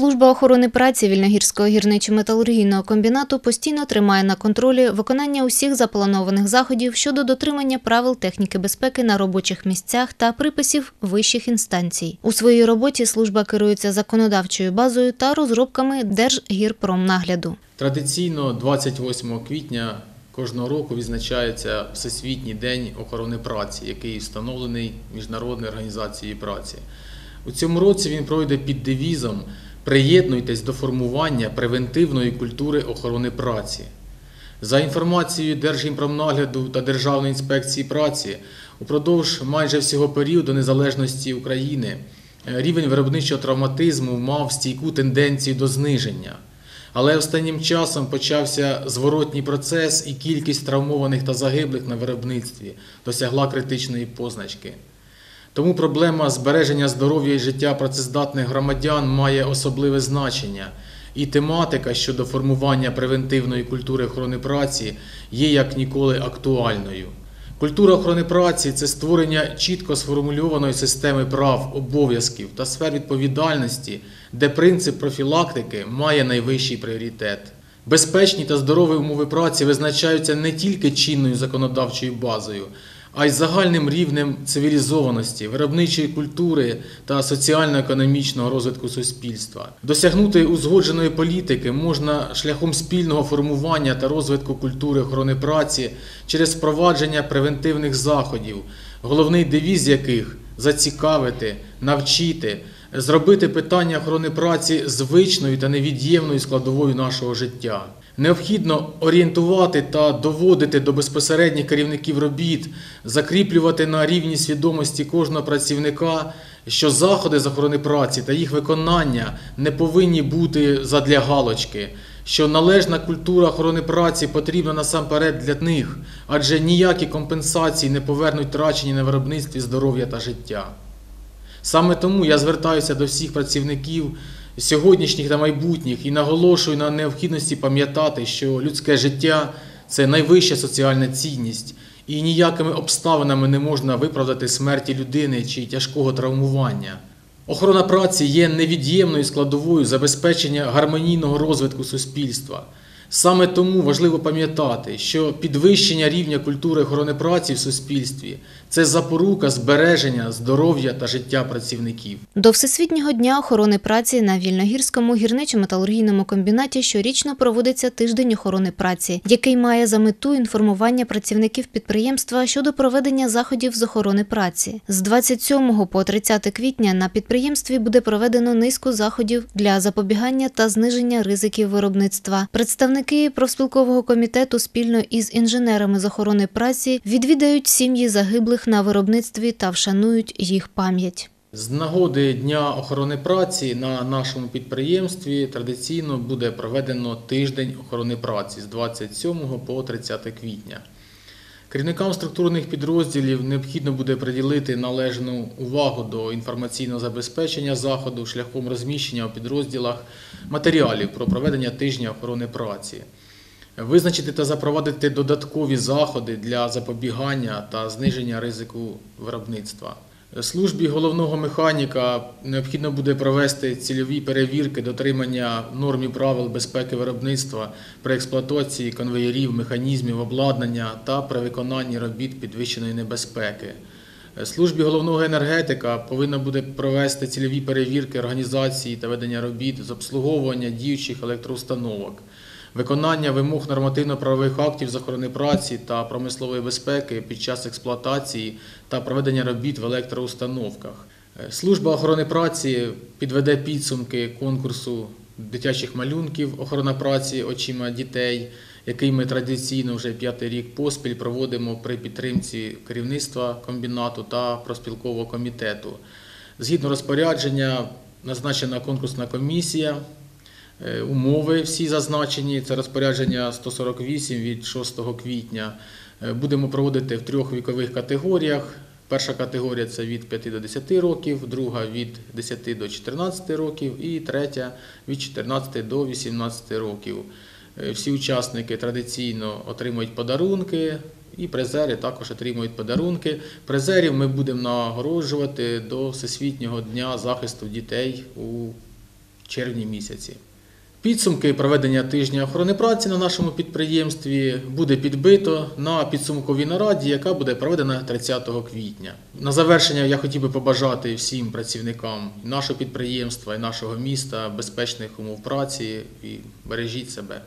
Служба охорони праці Вільногірського гірничо-металургійного комбінату постійно тримає на контролі виконання усіх запланованих заходів щодо дотримання правил техніки безпеки на робочих місцях та приписів вищих інстанцій. У своїй роботі служба керується законодавчою базою та розробками Держгірпромнагляду. Традиційно 28 квітня кожного року відзначається Всесвітній день охорони праці, який встановлений Міжнародною організацією праці. У цьому році він пройде під девізом Приєднуйтесь до формування превентивної культури охорони праці. За інформацією Держгімпромнагляду та Державної інспекції праці, упродовж майже всього періоду незалежності України рівень виробничого травматизму мав стійку тенденцію до зниження. Але останнім часом почався зворотній процес, і кількість травмованих та загиблих на виробництві досягла критичної позначки. Тому проблема збереження здоров'я і життя працездатних громадян має особливе значення, і тематика щодо формування превентивної культури охорони праці є як ніколи актуальною. Культура охорони праці це створення чітко сформульованої системи прав, обов'язків та сфер відповідальності, де принцип профілактики має найвищий пріоритет. Безпечні та здорові умови праці визначаються не тільки чинною законодавчою базою, а й загальним рівнем цивілізованості, виробничої культури та соціально-економічного розвитку суспільства. Досягнути узгодженої політики можна шляхом спільного формування та розвитку культури охорони праці через впровадження превентивних заходів, головний девіз яких зацікавити, навчити. Зробити питання охорони праці звичною та невід'ємною складовою нашого життя. Необхідно орієнтувати та доводити до безпосередніх керівників робіт, закріплювати на рівні свідомості кожного працівника, що заходи з охорони праці та їх виконання не повинні бути задля галочки, що належна культура охорони праці потрібна насамперед для них, адже ніякі компенсації не повернуть втрачені на виробництві здоров'я та життя. Саме тому я звертаюся до всіх працівників сьогоднішніх та майбутніх і наголошую на необхідності пам'ятати, що людське життя це найвища соціальна цінність, і ніякими обставинами не можна виправдати смерті людини чи тяжкого травмування. Охорона праці є невід'ємною складовою забезпечення гармонійного розвитку суспільства. Саме тому важливо пам'ятати, що підвищення рівня культури охорони праці в суспільстві це запорука збереження здоров'я та життя працівників. До Всесвітнього дня охорони праці на Вільногірському гірничо-металургійному комбінаті щорічно проводиться тиждень охорони праці, який має за мету інформування працівників підприємства щодо проведення заходів з охорони праці. З 27 по 30 квітня на підприємстві буде проведено низку заходів для запобігання та зниження ризиків виробництва. Представники профспілкового комітету спільно із інженерами з охорони праці відвідають сім'ї загиблих на виробництві та вшанують їх пам'ять. З нагоди Дня охорони праці на нашому підприємстві традиційно буде проведено тиждень охорони праці з 27 по 30 квітня. Керівникам структурних підрозділів необхідно буде приділити належну увагу до інформаційного забезпечення заходу шляхом розміщення у підрозділах матеріалів про проведення тижня охорони праці, визначити та запровадити додаткові заходи для запобігання та зниження ризику виробництва. Службі головного механіка необхідно буде провести цільові перевірки дотримання норм і правил безпеки виробництва при експлуатації конвеєрів, механізмів, обладнання та при виконанні робіт підвищеної небезпеки. Службі головного енергетика повинна буде провести цільові перевірки організації та ведення робіт з обслуговування діючих електроустановок виконання вимог нормативно-правових актів з охорони праці та промислової безпеки під час експлуатації та проведення робіт в електроустановках. Е, Служба охорони праці підведе підсумки конкурсу дитячих малюнків охорона праці очима дітей, який ми традиційно вже п'ятий рік поспіль проводимо при підтримці керівництва комбінату та проспілкового комітету. Згідно розпорядження, назначена конкурсна комісія. Е, умови всі зазначені, це розпорядження 148 від 6 квітня. Е, будемо проводити в трьох вікових категоріях. Перша категорія це від 5 до 10 років, друга від 10 до 14 років і третя від 14 до 18 років. Е, всі учасники традиційно отримують подарунки, і призери також отримують подарунки. Призерів ми будемо нагороджувати до Всесвітнього дня захисту дітей у червні місяці. Підсумки проведення тижня охорони праці на нашому підприємстві буде підбито на підсумковій нараді, яка буде проведена 30 квітня. На завершення я хотів би побажати всім працівникам нашого підприємства і нашого міста безпечних умов праці і бережіть себе.